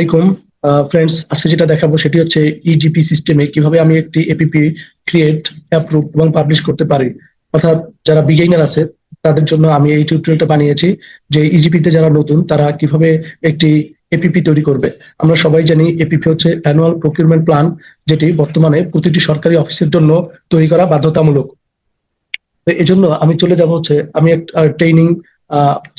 আসসালামাইকুম ফ্রেন্ডস আজকে যেটা দেখাবো সেটি হচ্ছে ইজিপি সিস্টেমে কীভাবে আমি একটি এপিপি ক্রিয়েট অ্যাপ্রুভ এবং পাবলিশ করতে পারি। অর্থাৎ যারা বিগেইনার আছে, তাদের জন্য আমি এই টিউটোরিয়ালটা বানিয়েছি যে ইজিপিতে যারা নতুন, তারা কীভাবে একটি এপিপি তৈরি করবে। আমরা সবাই জানি এপিপি হচ্ছে অ্যানুয়াল প্রকিউরমেন্ট প্ল্যান যেটি বর্তমানে প্রতিটি সরকারি অফিসের জন্য তৈরি করা বাধ্যতামূলক। এই জন্য আমি চলে যাব হচ্ছে, আমি একটা ট্রেনিং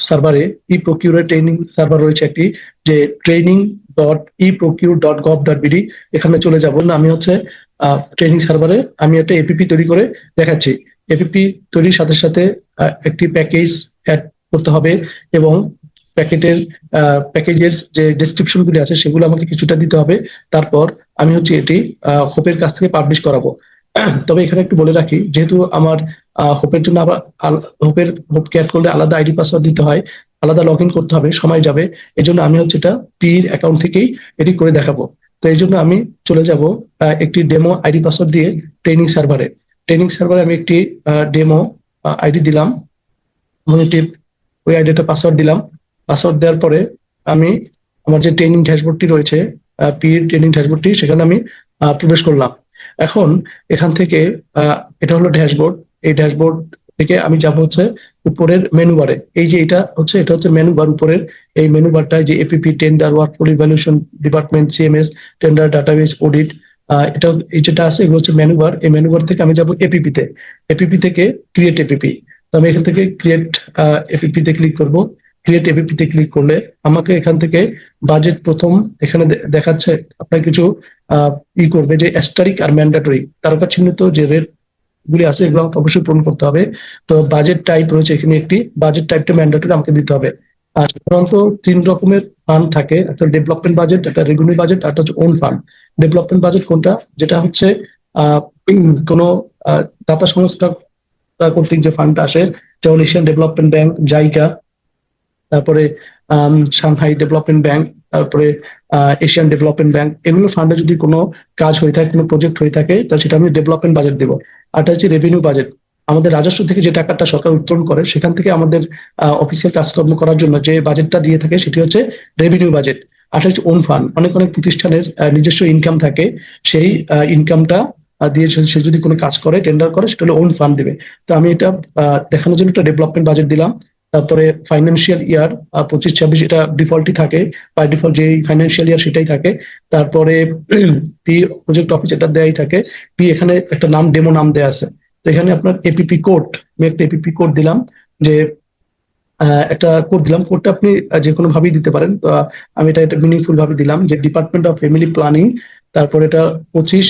সার্ভারে ই প্রকিউরের ট্রেনিং সার্ভার রয়েছে একটি, যে training dot e procure dot gov dot BD এখানে চলে যাব। না, আমি হচ্ছে ট্রেনিং সার্ভারে আমি একটা এপিপি তৈরি করে দেখাচ্ছি। এপিপি তৈরির সাথে সাথে একটি প্যাকেজ অ্যাড করতে হবে এবং প্যাকেটের প্যাকেজের যে ডেসক্রিপশন গুলি আছে সেগুলো আমাকে কিছুটা দিতে হবে। তারপর আমি হচ্ছে এটি হোপের কাছ থেকে পাবলিশ করাবো। তবে এখানে একটু বলে রাখি, যেহেতু আমার হোপের জন্য আবার হোপের হোপকে অ্যাড করলে আলাদা আইডি পাসওয়ার্ড দিতে হয়, আলাদা লগ করতে হবে, সময় যাবে এই জন্য আমি হচ্ছে এটা পির অ্যাকাউন্ট থেকেই এটি করে দেখাবো। তো এই জন্য আমি চলে যাব একটি ডেমো আইডি পাসওয়ার্ড দিয়ে ট্রেনিং সার্ভারে ট্রেনিং সার্ভারে আমি একটি ডেমো আইডি দিলাম একটি ওই আইডিটা পাসওয়ার্ড দিলাম। পাসওয়ার্ড দেওয়ার পরে আমি আমার যে ট্রেনিং ড্যাশবোর্ডটি রয়েছে পির ট্রেনিং ড্যাশবোর্ডটি সেখানে আমি প্রবেশ করলাম। এখন এখান থেকে এটা হলো ড্যাশবোর্ড। এই ড্যাশবোর্ড থেকে আমি যাব হচ্ছে উপরের মেনু বারে এই যে এটা হচ্ছে এটা হচ্ছে মেনু বার উপরের। এই মেনু বারটায় যে APP tender work for evaluation department CMS tender database audit এটা এই যেটা আছে, এগুলো হচ্ছে মেনু বার এই মেনু বার থেকে আমি যাব এপিপি তে। এপিপি থেকে ক্রিয়েট এপিপি তো আমি এখান থেকে ক্রিয়েট এপিপি তে ক্লিক করব। ক্রিয়েট এপিপি তে ক্লিক করলে আমাকে এখান থেকে বাজেট প্রথম এখানে দেখাচ্ছে। আপনার কিছু ই করবে যে অ্যাস্টারিক আর ম্যান্ডাটরি তারকা চিহ্নিত যে রেট গুলি আছে, এগুলো আমাকে অবশ্যই পূরণ করতে হবে। তো বাজেট টাইপ রয়েছে এখানে একটি। বাজেট টাইপটা ম্যান্ডেটরি আমাকে দিতে হবে। আর সাধারণত তিন রকমের ফান্ড থাকে। একটা ডেভেলপমেন্ট বাজেট একটা রেভিনিউ বাজেট একটা হচ্ছে ওন ফান্ড ডেভেলপমেন্ট বাজেট কোনটা? যেটা হচ্ছে কোনো দাতা সংস্থা কর্তৃক যে ফান্ডটা আসে, যেমন এশিয়ান ডেভেলপমেন্ট ব্যাংক জাইকা তারপরে সাংহাই ডেভেলপমেন্ট ব্যাংক তারপরে এশিয়ান ডেভেলপমেন্ট ব্যাংক এগুলো ফান্ডে যদি কোনো কাজ হয়ে থাকে, কোনো প্রজেক্ট হয়ে থাকে, তাহলে সেটা আমি ডেভেলপমেন্ট বাজেট দেবো। আর হচ্ছে রেভিনিউ বাজেট আমাদের রাজস্ব থেকে যে টাকাটা সরকার উত্তোলন করে, সেখান থেকে আমাদের অফিসিয়াল কাজকর্ম করার জন্য যে বাজেটটা দিয়ে থাকে, সেটি হচ্ছে রেভিনিউ বাজেট আর হচ্ছে ওন ফান্ড অনেক অনেক প্রতিষ্ঠানের নিজস্ব ইনকাম থাকে, সেই ইনকামটা দিয়ে সে- যদি কোনো কাজ করে টেন্ডার করে, সেটা হলো ওন ফান্ড দিবে। তো আমি এটা দেখানোর জন্য একটা ডেভেলপমেন্ট বাজেট দিলাম। তারপরে ফাইন্যান্সিয়াল ইয়ার পঁচিশ, ছাব্বিশ এটা ডিফল্টই থাকে। বাই ডিফল্ট যে ফাইন্যান্সিয়াল ইয়ার সেটাই থাকে। তারপরে পি প্রজেক্ট অফিস এটা দেয়াই থাকে। পি এখানে একটা নাম ডেমো নাম দেয়া আছে। তো এখানে আপনার এপিপি কোড আমি একটা এপিপি কোড দিলাম যে একটা কোড দিলাম। কোডটা আপনি যে কোনো ভাবেই দিতে পারেন। তো আমি এটা একটা মিনিংফুল ভাবে দিলাম যে ডিপার্টমেন্ট অফ ফ্যামিলি প্ল্যানিং তারপর এটা পঁচিশ,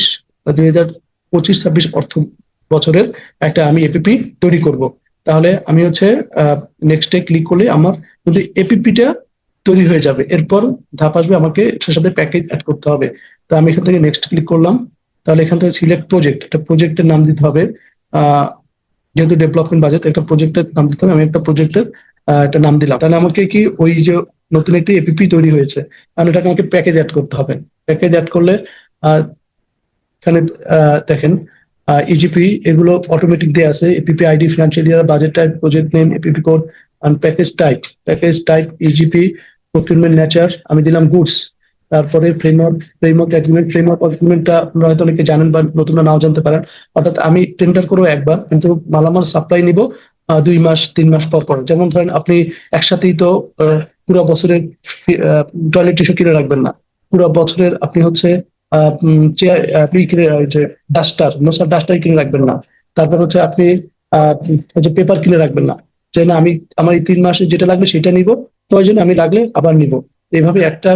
দুই হাজার পঁচিশ, ছাব্বিশ অর্থ বছরের একটা আমি এপিপি তৈরি করব। তাহলে আমি হচ্ছে নেক্সটে ক্লিক করলে আমার কিন্তু এপিপিটা তৈরি হয়ে যাবে। এরপর ধাপ আসবে আমাকে এটার সাথে প্যাকেজ অ্যাড করতে হবে। তো আমি এখান থেকে নেক্সট ক্লিক করলাম। তাহলে এখান থেকে সিলেক্ট প্রজেক্ট একটা প্রজেক্টের নাম দিতে হবে। যেহেতু ডেভেলপমেন্ট বাজেট একটা প্রজেক্টের নাম দিতে হবে। আমি একটা প্রজেক্টের একটা নাম দিলাম। তাহলে আমাকে কি ওই যে নতুন একটি এপিপি তৈরি হয়েছে, তাহলে এটাকে আমাকে প্যাকেজ অ্যাড করতে হবে। প্যাকেজ অ্যাড করলে এখানে দেখেন ইজিপি এগুলো অটোমেটিক দিয়ে আছে। APP ID financial year budget type project name APP code and package type package type EGP procurement nature আমি দিলাম গুডস তারপরে ফ্রেমওয়ার্ক ফ্রেমওয়ার্ক এগ্রিমেন্ট ফ্রেমওয়ার্ক এগ্রিমেন্টটা আপনারা হয়তো অনেকে জানেন বা নতুনরা নাও জানতে পারেন। অর্থাৎ আমি টেন্ডার করব একবার, কিন্তু মালামাল সাপ্লাই নিব দুই মাস, তিন মাস পর পর। যেমন ধরেন আপনি একসাথেই তো পুরো বছরের টয়লেট টিস্যু কিনে রাখবেন না। পুরো বছরের আপনি হচ্ছে আপনি কিনে যে ডাস্টার নোসার ডাস্টার কিনে রাখবেন না। তারপর হচ্ছে আপনি যে পেপার কিনে রাখবেন না। যে না আমি আমার এই তিন মাসে যেটা লাগবে সেটা নিব প্রয়োজনে আমি লাগলে আবার নিব। এইভাবে একটা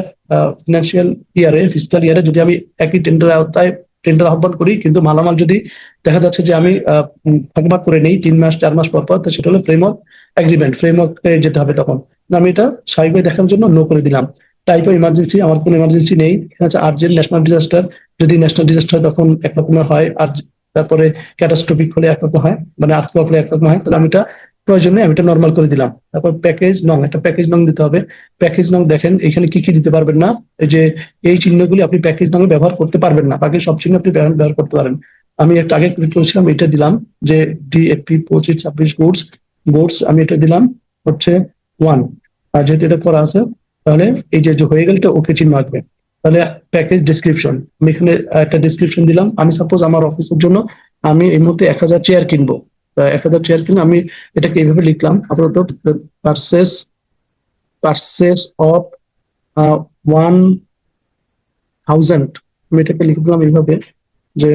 ফিনান্সিয়াল ইয়ারে ফিজিক্যাল ইয়ারে যদি আমি একই টেন্ডার আওতায় টেন্ডার আহ্বান করি কিন্তু মালামাল যদি দেখা যাচ্ছে যে আমি আহ, উম, ভাগ ভাগ করে নেই তিন মাস চার মাস পর পর সেটা হলো ফ্রেমওয়ার্ক এগ্রিমেন্ট ফ্রেমওয়ার্কে যেতে হবে তখন। আমি এটা স্বাভাবিকভাবে দেখার জন্য নো করে দিলাম। টাইপ অফ ইমার্জেন্সি আমার কোনো ইমার্জেন্সি নেই। আছে আর্জেন্ট ন্যাশনাল ডিজাস্টার যদি ন্যাশনাল ডিজাস্টার তখন একরকমের হয়, আর তারপরে ক্যাটাস্ট্রফিক হলে একরকম হয় মানে আর্থিক হলে একরকম হয়, তাহলে আমি এটা প্রয়োজনে আমি এটা নর্মাল করে দিলাম। তারপর প্যাকেজ নং, একটা প্যাকেজ নং দিতে হবে। প্যাকেজ নং দেখেন, এখানে কি কি দিতে পারবেন না? এই যে, এই চিহ্নগুলি আপনি প্যাকেজ নং ব্যবহার করতে পারবেন না। বাকি সব চিহ্ন আপনি ব্যবহার করতে পারেন। আমি একটা আগে ক্লিক করেছিলাম এটা দিলাম যে ডিএপি পঁচিশ, ছাব্বিশ গুডস গুডস আমি এটা দিলাম হচ্ছে ওয়ান আর যেহেতু এটা করা আছে তাহলে এই যে হয়ে গেল তো ওকে চিহ্ন আসবে তাহলে প্যাকেজ ডিসক্রিপশন আমি এখানে একটা ডিসক্রিপশন দিলাম। আমি সাপোজ আমার অফিসের জন্য আমি এই মুহূর্তে এক হাজার চেয়ার কিনবো। এক হাজার চেয়ার কিনে আমি এটাকে এইভাবে লিখলাম, আপাতত pieces pieces of one thousand আমি এটাকে লিখে দিলাম এইভাবে যে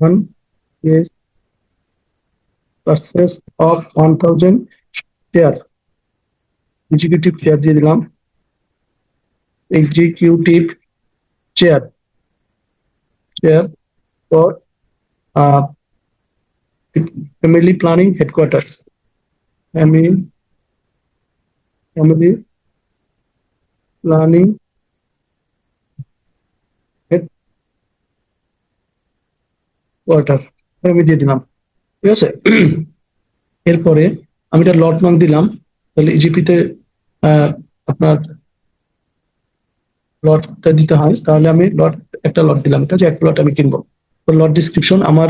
one pieces of one thousand chair executive chair দিয়ে দিলাম executive chair chair for planning headquarters. Family family planning headquarter আমি দিয়ে দিলাম, ঠিক আছে? এরপরে আমি এটা লট নাম দিলাম, তাহলে ইজিপিতে আপনার লটটা দিতে হয়, তাহলে আমি লট, একটা লট দিলাম এটা যে একটা লট আমি কিনবো। তো লট ডিসক্রিপশন আমার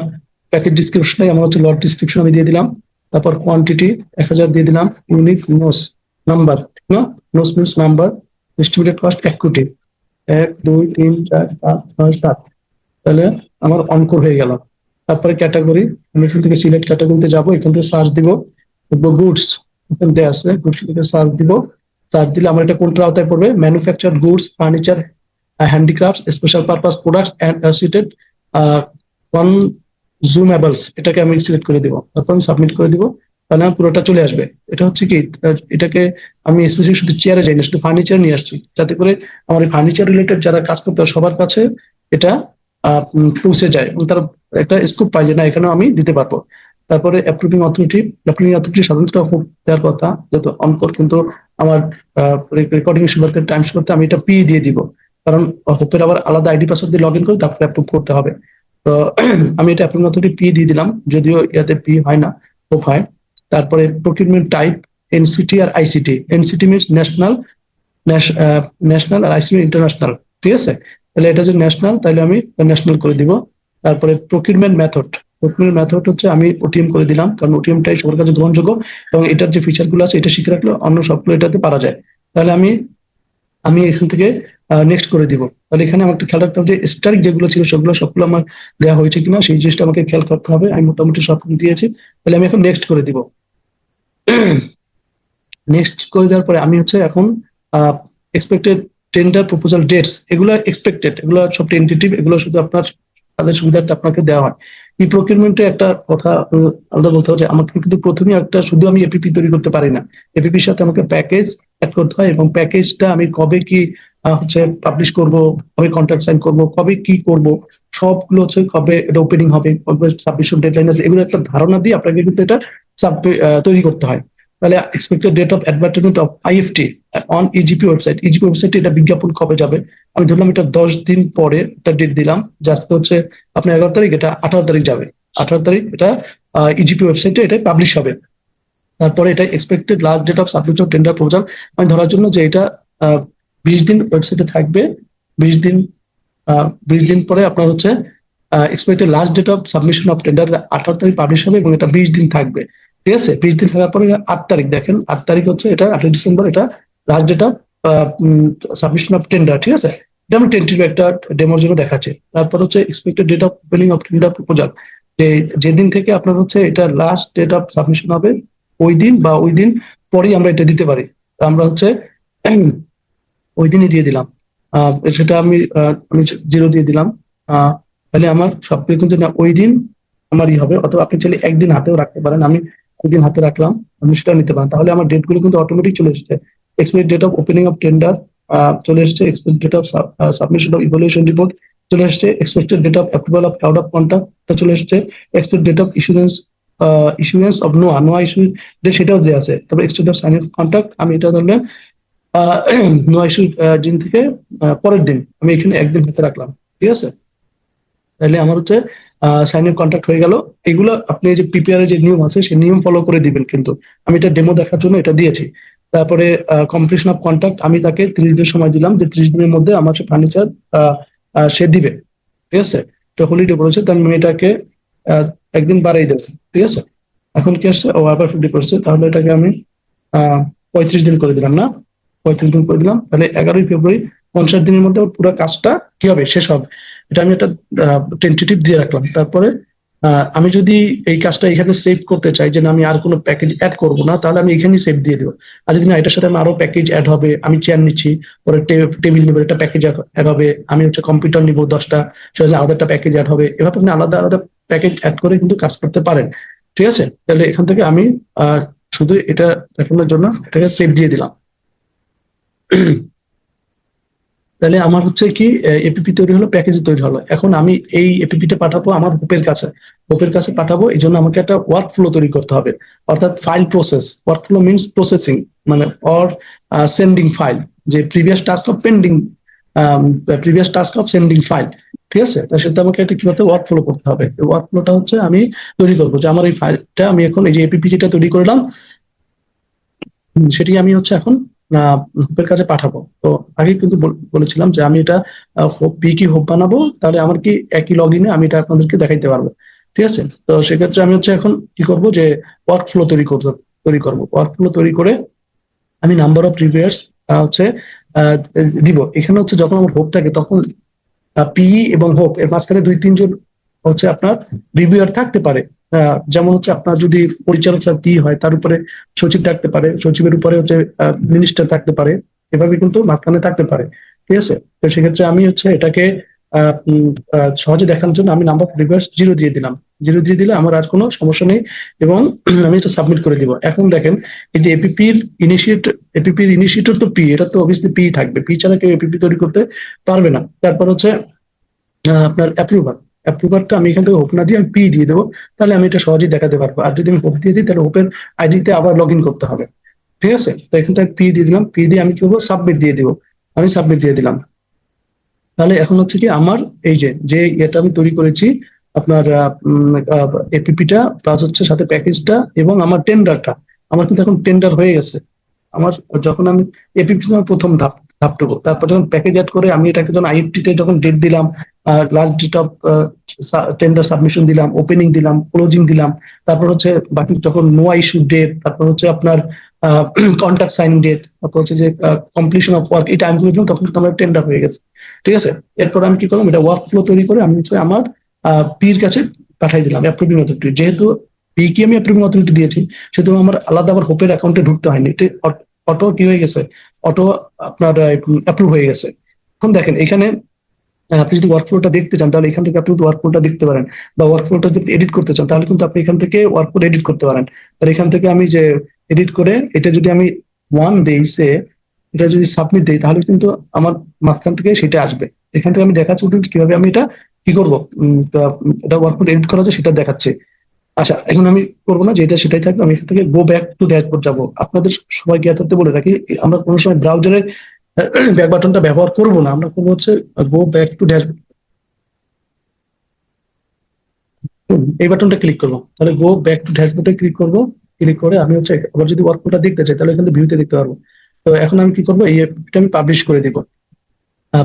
প্যাকেজ ডিসক্রিপশনে আমার হচ্ছে লট ডিসক্রিপশন আমি দিয়ে দিলাম। তারপর কোয়ান্টিটি এক হাজার দিয়ে দিলাম ইউনিক নোস নাম্বার ঠিক না? Nos means number distributed cost এক কোটি। এক, দুই, তিন, চার, পাঁচ, ছয়, সাত। তাহলে আমার অঙ্কর হয়ে গেল। তারপরে ক্যাটাগরি আমি এখান থেকে সিলেক্ট ক্যাটাগরিতে যাব, এখান থেকে সার্চ দিব। গুডস এখান থেকে আসছে গুডস থেকে সার্চ দিব। সার্চ দিলে আমার এটা কোনটার আওতায় পড়বে? Manufacture goods furniture handicrafts special purpose products and associated consumables এটাকে আমি সিলেক্ট করে দিব। তারপর আমি সাবমিট করে দিব। তাহলে আমার পুরোটা চলে আসবে। এটা হচ্ছে কি এটাকে আমি স্পেশালি শুধু চেয়ারে যাই না শুধু ফার্নিচার নিয়ে আসছি। যাতে করে আমার ফার্নিচার রিলেটেড যারা কাজ করতে হয়, সবার কাছে এটা পৌঁছে যায়। এবং তারা একটা স্কোপ পায় যে না, এখানেও আমি দিতে পারব। তারপরে অ্যাপ্রুভিং অথরিটি অ্যাপ্রুভিং অথরিটি সাধারণত দেওয়ার কথা। যত অনকর কিন্তু আমার রেকর্ডিং শুরুতে টাইম শুরুতে আমি এটা পি দিয়ে দিব। কারণ হোপের আবার আলাদা আইডি পাসওয়ার্ড দিয়ে লগ ইন করে তারপরে অ্যাপ্রুভ করতে হবে। তো আমি এটা অ্যাপ্রুভিং অথরিটি পি দিয়ে দিলাম, যদিও ইয়াতে পি হয় না হোপ হয়। তারপরে প্রকিউরমেন্ট টাইপ এনসিটি আর ICT NCT means national national আর আইসিটি ইন্টারন্যাশনাল ঠিক আছে? তাহলে এটা যে ন্যাশনাল তাহলে আমি ন্যাশনাল করে দিব। তারপরে প্রকিউরমেন্ট মেথড প্রকিউরমেন্ট মেথড হচ্ছে আমি ওটিএম করে দিলাম, কারণ ওটিএমটাই সবার কাছে গ্রহণযোগ্য এবং এটার যে ফিচারগুলো আছে এটা শিখে রাখলে অন্য সবগুলো এটাতে পারা যায়। তাহলে আমি আমি এখান থেকে নেক্সট করে দিব। তাহলে এখানে আমার একটু খেয়াল রাখতে হবে যে স্টারিক যেগুলো ছিল সেগুলো সবগুলো আমার দেওয়া হয়েছে কিনা, সেই জিনিসটা আমাকে খেয়াল করতে হবে। আমি মোটামুটি সব দিয়েছি। তাহলে আমি এখন নেক্সট করে দিব। নেক্সট করে দেওয়ার পরে আমি হচ্ছে এখন এক্সপেক্টেড টেন্ডার প্রপোজাল ডেটস এগুলো এক্সপেক্টেড এগুলো সব টেন্টেটিভ এগুলো শুধু আপনার, তাদের সুবিধার্থে আপনাকে দেওয়া হয়। এই প্রকিউরমেন্টে একটা কথা আলাদা বলতে হবে আমাকে কিন্তু প্রথমে একটা শুধু আমি এপিপি তৈরি করতে পারি না। এপিপির সাথে আমাকে প্যাকেজ অ্যাড করতে হয় এবং প্যাকেজটা আমি কবে কি হচ্ছে পাবলিশ করব, কবে কন্ট্রাক্ট সাইন করব, কবে কি করব, সবগুলো হচ্ছে কবে এটা ওপেনিং হবে, কবে সাবমিশন ডেডলাইন আছে, এগুলো একটা ধারণা দিয়ে আপনাকে কিন্তু এটা তৈরি করতে হয়। তাহলে expected date of advertisement of IFT on EGP website EGP ওয়েবসাইটে এটা বিজ্ঞাপন কবে যাবে? আমি ধরলাম এটা দশ দিন পরে একটা ডেট দিলাম আজকে হচ্ছে আপনার এগারো তারিখ, এটা আঠারো তারিখ যাবে। আঠারো তারিখ এটা ইজিপি ওয়েবসাইটে এটা পাবলিশ হবে। তারপরে এটা expected last date of submission tender proposal আমি ধরার জন্য যে এটা বিশ দিন ওয়েবসাইটে থাকবে। বিশ দিন বিশ দিন পরে আপনার হচ্ছে expected last date of submission of tender আঠারো তারিখ পাবলিশ হবে এবং এটা বিশ দিন থাকবে। ঠিক আছে? বিশ দিন থাকার পরে আট তারিখ, দেখেন, আট তারিখ হচ্ছে এটা, আটই ডিসেম্বর এটা last date of submission of tender ঠিক আছে? এটা আমি টেন্টিভ একটা ডেমোর জন্য দেখাচ্ছি। তারপর হচ্ছে expected date of opening of tender proposal যে, যেদিন থেকে আপনার হচ্ছে এটা লাস্ট ডেট অফ সাবমিশন হবে, ওই দিন বা ওই দিন পরেই আমরা এটা দিতে পারি। আমরা হচ্ছে ওই দিনই দিয়ে দিলাম। সেটা আমি আমি জিরো দিয়ে দিলাম। তাহলে আমার সবকিছু কিন্তু ওই দিন আমারই হবে। অথবা আপনি চাইলে একদিন হাতেও রাখতে পারেন। আমি একদিন হাতে রাখলাম আমি সেটা নিতে পারেন। তাহলে আমার ডেটগুলো কিন্তু অটোমেটিক চলে এসেছে। Expect date of opening of tender চলে এসেছে। Expect date of submission of evaluation report চলে এসেছে। Expected date of approval of out of contract চলে এসেছে। Expect date of issuance issuance of NOA NOA issue date সেটাও যে আছে। তবে expect of sign of contract আমি এটা ধরলে নোয়া ইস্যু দিন থেকে পরের দিন আমি এখানে একদিন হাতে রাখলাম। ঠিক আছে? তাহলে আমার হচ্ছে সাইন ইন কন্ট্রাক্ট হয়ে গেল। এগুলো আপনি যে পিপিআর এর যে নিয়ম আছে সেই নিয়ম ফলো করে দিবেন কিন্তু। আমি এটা ডেমো দেখার জন্য এটা দিয়েছি। তারপরে কমপ্লিশন অফ কন্ট্রাক্ট আমি তাকে ত্রিশ দিন সময় দিলাম যে ত্রিশ দিনের মধ্যে আমার সে ফার্নিচার সে দিবে। ঠিক আছে? তো হলিডে বলেছে তার এটাকে আহ, একদিন বাড়াই দেবো ঠিক আছে? এখন কি আসছে? ও আবার ফিফটি করছে। তাহলে এটাকে আমি পঁয়ত্রিশ দিন করে দিলাম না? পঁয়ত্রিশ দিন করে দিলাম। তাহলে এগারোই ফেব্রুয়ারি পঞ্চাশ দিনের মধ্যে পুরো কাজটা কি হবে? শেষ হবে। এটা আমি একটা টেন্টেটিভ দিয়ে রাখলাম। তারপরে আমি যদি এই কাজটা এখানে সেভ করতে চাই যে না, আমি আর কোনো প্যাকেজ অ্যাড করব না, তাহলে আমি এখানেই সেভ দিয়ে দেবো। আর যদি না, এটার সাথে আমি আরও প্যাকেজ অ্যাড হবে, আমি চেয়ার নিচ্ছি, পরে টেবিল নিবো, একটা প্যাকেজ অ্যাড হবে, আমি হচ্ছে কম্পিউটার নিবো দশটা, সেটা আলাদা একটা প্যাকেজ অ্যাড হবে, এভাবে আপনি আলাদা আলাদা প্যাকেজ অ্যাড করে কিন্তু কাজ করতে পারেন। ঠিক আছে? তাহলে এখান থেকে আমি শুধু এটা দেখানোর জন্য এটাকে সেভ দিয়ে দিলাম। তাহলে আমার হচ্ছে কি এপিপি তৈরি হলো প্যাকেজ তৈরি হলো। এখন আমি এই এপিপিটা পাঠাবো আমার হোপের কাছে। হোপের কাছে পাঠাবো, এই জন্য আমাকে একটা ওয়ার্ক ফ্লো তৈরি করতে হবে। অর্থাৎ file process workflow means processing মানে অর সেন্ডিং ফাইল যে previous task of pending previous task of sending file ঠিক আছে? তার সাথে আমাকে একটা কি করতে ওয়ার্ক ফ্লো করতে হবে? ওয়ার্ক ফ্লোটা হচ্ছে আমি তৈরি করব। যে আমার এই ফাইলটা আমি এখন এই যে এপিপি যেটা তৈরি করলাম সেটি আমি হচ্ছে এখন হোপের কাছে পাঠাবো। তো আগে কিন্তু বলেছিলাম যে আমি এটা হোপ পি কি হোপ বানাবো, তাহলে আমার কি একই লগ ইনে আমি এটা আপনাদেরকে দেখাইতে পারব। ঠিক আছে? তো সেক্ষেত্রে আমি হচ্ছে এখন কি করব যে ওয়ার্ক ফ্লো তৈরি করব তৈরি করব। ওয়ার্ক ফ্লো তৈরি করে আমি নাম্বার অফ রিভিউয়ার্স হচ্ছে দিব। এখানে হচ্ছে যখন আমার হোপ থাকে তখন পিই এবং হোপ, এর মাঝখানে দুই তিনজন হচ্ছে আপনার রিভিউয়ার থাকতে পারে। যেমন হচ্ছে আপনার যদি পরিচালক স্যার পি হয়, তার উপরে সচিব থাকতে পারে, সচিবের উপরে হচ্ছে মিনিস্টার থাকতে পারে, এভাবে কিন্তু মাঝখানে থাকতে পারে, ঠিক আছে? তো সেক্ষেত্রে আমি হচ্ছে এটাকে সহজে দেখানোর জন্য আমি নাম্বার রিভার্স জিরো দিয়ে দিলাম। জিরো দিয়ে দিলে আমার আর কোনো সমস্যা নেই এবং আমি এটা সাবমিট করে দিব। এখন দেখেন, এই যে এপিপির ইনিশিয়েট এপিপির ইনিশিয়েটর তো পি এটা তো অবভিয়াসলি পি থাকবে। পি ছাড়া কেউ এপিপি তৈরি করতে পারবে না। তারপর হচ্ছে আপনার অ্যাপ্রুভার অ্যাপ্রুভারটা আমি এখান থেকে হোপ না দিয়ে আমি পি দিয়ে দেবো, তাহলে আমি এটা সহজেই দেখাতে পারব। আর যদি আমি হোপ দিয়ে দিই, তাহলে হোপের আইডিতে আবার লগ ইন করতে হবে। ঠিক আছে? তো এখান থেকে পি দিয়ে দিলাম। পি দিয়ে আমি কি করব? সাবমিট দিয়ে দিব। আমি সাবমিট দিয়ে দিলাম। তাহলে এখন হচ্ছে কি আমার এই যে যে এটা আমি তৈরি করেছি, আপনার এপিপিটা প্লাস হচ্ছে সাথে প্যাকেজটা এবং আমার টেন্ডারটা আমার কিন্তু এখন টেন্ডার হয়ে গেছে। আমার যখন আমি এপিপি প্রথম ধাপ ধাপটুকু তারপর যখন প্যাকেজ অ্যাড করে আমি এটাকে যখন আইএফটি তে যখন ডেট দিলাম last date of tender submission দিলাম ওপেনিং দিলাম ক্লোজিং দিলাম। তারপর হচ্ছে বাকি যখন নো ইস্যু ডেট তারপর হচ্ছে আপনার কন্ট্রাক্ট সাইন ডেট তারপর হচ্ছে যে কমপ্লিশন অফ ওয়ার্ক এটা আমি দিলাম, তখন কিন্তু আমার টেন্ডার হয়ে গেছে। ঠিক আছে? এরপর আমি কি করলাম? এটা ওয়ার্ক ফ্লো তৈরি করে আমি হচ্ছে আমার পির কাছে পাঠাই দিলাম অ্যাপ্রুভিং অথরিটি যেহেতু পি কি আমি অ্যাপ্রুভিং অথরিটি দিয়েছি, সেহেতু আমার আলাদা আবার হোপের অ্যাকাউন্টে ঢুকতে হয়নি। অটো কি হয়ে গেছে? অটো আপনার অ্যাপ্রুভ হয়ে গেছে। এখন দেখেন, এখানে আপনি যদি ওয়ার্ক ফ্লোটা দেখতে চান, তাহলে এখান থেকে আপনি ওয়ার্ক ফ্লোটা দেখতে পারেন বা ওয়ার্ক ফ্লোটা যদি এডিট করতে চান, তাহলে কিন্তু আপনি এখান থেকে ওয়ার্ক ফ্লো এডিট করতে পারেন। আর এখান থেকে আমি যে এডিট করে এটা যদি আমি ওয়ান দেই সে এটা যদি সাবমিট দেই, তাহলে কিন্তু আমার মাঝখান থেকে সেটা আসবে। এখান থেকে আমি দেখাচ্ছি কিন্তু কীভাবে আমি এটা কি করব? এটা ওয়ার্ক ফ্লো এডিট করা যায় সেটা দেখাচ্ছে। আচ্ছা এখন আমি করব না, যেটা সেটাই থাকবে, আমি এখান থেকে গো ব্যাক টু ড্যাশবোর্ড যাব। আপনাদের সবাই জ্ঞাত বলে রাখি, আমরা কোনো সময় ব্রাউজারে ব্যাক বাটনটা ব্যবহার করব না, আমরা করব হচ্ছে গো ব্যাক টু ড্যাশবোর্ড এই বাটনটা ক্লিক করব। তাহলে গো ব্যাক টু ড্যাশবোর্ডে ক্লিক করব ক্লিক করে আমি হচ্ছে, আবার যদি ওয়ার্কফ্লোটা দেখতে চাই, তাহলে এখান ভিউতে দেখতে পারব। তো এখন আমি কি করব, এই এপিটা আমি পাবলিশ করে দিব।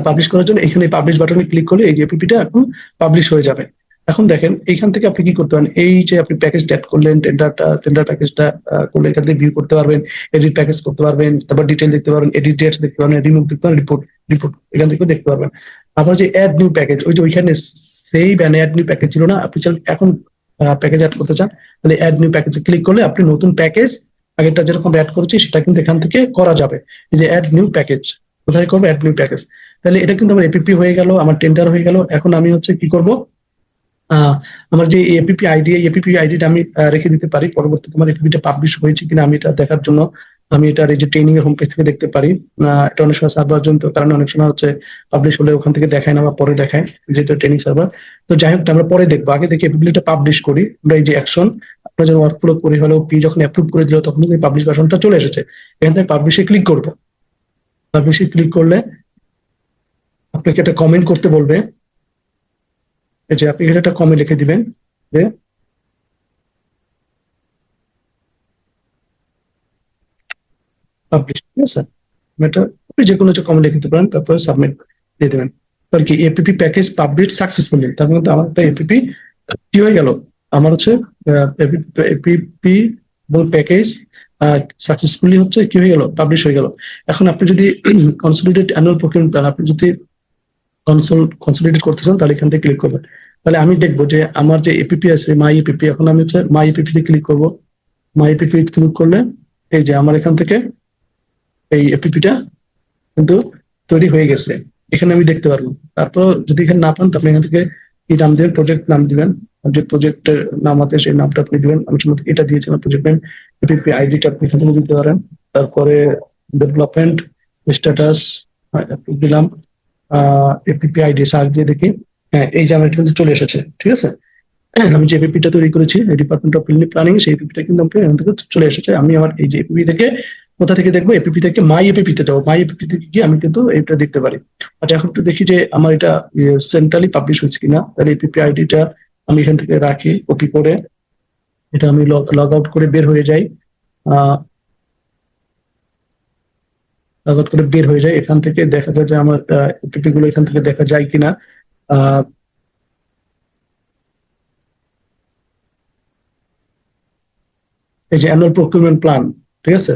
পাবলিশ করার জন্য এখানে পাবলিশ বাটনে ক্লিক করলে এই যে এপিটা এখন পাবলিশ হয়ে যাবে। এখন দেখেন, এইখান থেকে আপনি কি করতে পারেন? এই যে আপনি প্যাকেজ অ্যাড করলেন টেন্ডারটা টেন্ডার প্যাকেজটা করলে এখান থেকে ভিউ করতে পারবেন এডিট প্যাকেজ করতে পারবেন, তারপর ডিটেল দেখতে পারবেন এডিট ডেটস দেখতে পারবেন রিমুভ দেখতে পারবেন রিপোর্ট রিপোর্ট এখান থেকে দেখতে পারবেন। আবার যে অ্যাড নিউ প্যাকেজ ওই যে ওইখানে সেই ব্যানে অ্যাড নিউ প্যাকেজ ছিল না? আপনি এখন প্যাকেজ অ্যাড করতে চান, তাহলে অ্যাড নিউ প্যাকেজে ক্লিক করলে আপনি নতুন প্যাকেজ আগেরটা যেরকম অ্যাড করেছি, সেটা কিন্তু এখান থেকে করা যাবে। যে অ্যাড নিউ প্যাকেজ কোথায় করব? অ্যাড নিউ প্যাকেজ তাহলে এটা কিন্তু আমার এপিপি হয়ে গেল, আমার টেন্ডার হয়ে গেল। এখন আমি হচ্ছে কি করব? আমার যে এপিপি আইডি এপিপি আইডিটা আমি রেখে দিতে পারি। পরবর্তীতে আমার এপিপিটা পাবলিশ হয়েছে কিনা আমি এটা দেখার জন্য আমি এটা এই যে ট্রেনিং এর হোম পেজ থেকে দেখতে পারি। এটা অনেক সময় সার্ভার জন্য কারণে অনেক সময় হচ্ছে পাবলিশ হলে ওখান থেকে দেখায় না বা পরে দেখায়, যেহেতু ট্রেনিং সার্ভার তো যাই হোক, আমরা পরে দেখব। আগে দেখি এপিপিটা পাবলিশ করি। আমরা এই যে অ্যাকশন আমরা যখন ওয়ার্ক ফ্লো করি হলো পি যখন অ্যাপ্রুভ করে দিল, তখন কিন্তু পাবলিশ ভার্সনটা চলে এসেছে। এখান থেকে পাবলিশে ক্লিক করব। পাবলিশে ক্লিক করলে আপনাকে একটা কমেন্ট করতে বলবে। এই যে আপনি একটা কমেন্ট লিখে দিবেন, যে পাবলিশ ঠিক আছে? এটা যে কোনো একটা কমেন্ট লিখে দিতে পারেন, তারপরে সাবমিট দিয়ে দেবেন। তার কি এপিপি প্যাকেজ পাবলিশ সাকসেসফুলি তার মধ্যে আমার একটা এপিপি কি হয়ে গেল? আমার হচ্ছে এপিপি প্যাকেজ সাকসেসফুলি হচ্ছে কি হয়ে গেল? পাবলিশ হয়ে গেল। এখন আপনি যদি কনসোলিডেট অ্যানুয়াল প্রকিউরমেন্ট প্ল্যান আপনি যদি কনসোল কনসোলিডেট করতে চান, তাহলে এখান থেকে ক্লিক করবেন। তাহলে আমি দেখব যে আমার যে এপিপি আছে মাই এপিপি এখন আমি হচ্ছে মাই এপিপি তে ক্লিক করব। মাই এপিপি ক্লিক করলে এই যে আমার এখান থেকে এই এপিপিটা কিন্তু তৈরি হয়ে গেছে। এখানে আমি দেখতে পারব। তারপর যদি এখানে না পান, তাহলে এখান থেকে কি নাম দিবেন প্রজেক্ট নাম দিবেন। যে প্রজেক্টের নাম আছে, সেই নামটা আপনি দিবেন। আমি সম্ভবত এটা দিয়েছিলাম প্রজেক্ট নেম এপিপি আইডিটা আপনি এখান থেকে দিতে পারেন। তারপরে ডেভেলপমেন্ট স্ট্যাটাস দিলাম। এপিপি আইডি সার্চ দিয়ে দেখি। হ্যাঁ এই এটা কিন্তু চলে এসেছে, ঠিক আছে? আমি যে এপিপিটা তৈরি করেছি ডিপার্টমেন্ট অফ প্ল্যানিং সেই এপিপিটা কিন্তু আমাকে এখান থেকে চলে এসেছে। আমি আমার এই যে এপিপি থেকে, কোথা থেকে দেখব? এপিপি থেকে মাই এপিপি তে যাব। মাই এপিপি থেকে গিয়ে আমি কিন্তু এটা দেখতে পারি। আচ্ছা এখন একটু দেখি যে আমার এটা সেন্ট্রালি পাবলিশ হয়েছে কিনা। তাহলে এপিপি আইডিটা আমি এখান থেকে রাখি কপি করে। এটা আমি লগ আউট করে বের হয়ে যাই। আউট করে বের হয়ে যায়। এখান থেকে দেখা যায় যে আমার এপিপি গুলো এখান থেকে দেখা যায় কিনা। আহ, এই যে অ্যানুয়াল প্রকিউরমেন্ট প্ল্যান ঠিক আছে?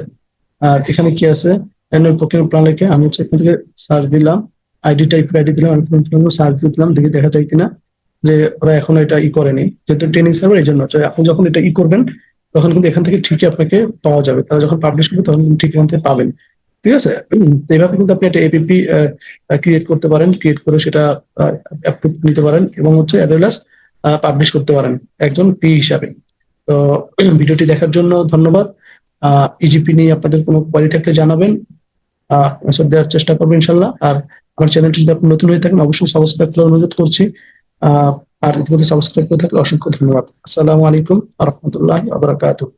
আর এখানে কি আছে? অ্যানুয়াল প্রকিউরমেন্ট প্ল্যান লিখে আমি হচ্ছে এখান থেকে সার্চ দিলাম আইডি টাইপ আইডি দিলাম সার্চ দিলাম, দেখি দেখা যায় কিনা যে ওরা এখনও এটা ই করেনি। যেহেতু ট্রেনিং সার্ভার এই জন্য। আপনি যখন এটা ই করবেন, তখন কিন্তু এখান থেকে ঠিকই আপনাকে পাওয়া যাবে। তারা যখন পাবলিশ করবে, তখন ঠিক এখান থেকে পাবেন। ঠিক আছে? এইভাবে কিন্তু আপনি একটা এপিপি ক্রিয়েট করতে পারেন ক্রিয়েট করে সেটা অ্যাপ্রুভ নিতে পারেন এবং হচ্ছে অ্যাজ পাবলিশ করতে পারেন একজন পি হিসাবে। তো, ভিডিওটি দেখার জন্য ধন্যবাদ। ইজিপি নিয়ে আপনাদের কোনো কোয়ারি থাকলে জানাবেন। আনসার দেওয়ার চেষ্টা করব ইনশাল্লাহ আর আমার চ্যানেলটি যদি আপনি নতুন হয়ে থাকেন, অবশ্যই সাবস্ক্রাইব করে অনুরোধ করছি। আর ইতিমধ্যে সাবস্ক্রাইব করে থাকলে অসংখ্য ধন্যবাদ। আসসালামু আলাইকুম আহমতুল্লাহ আবরাকাতুহ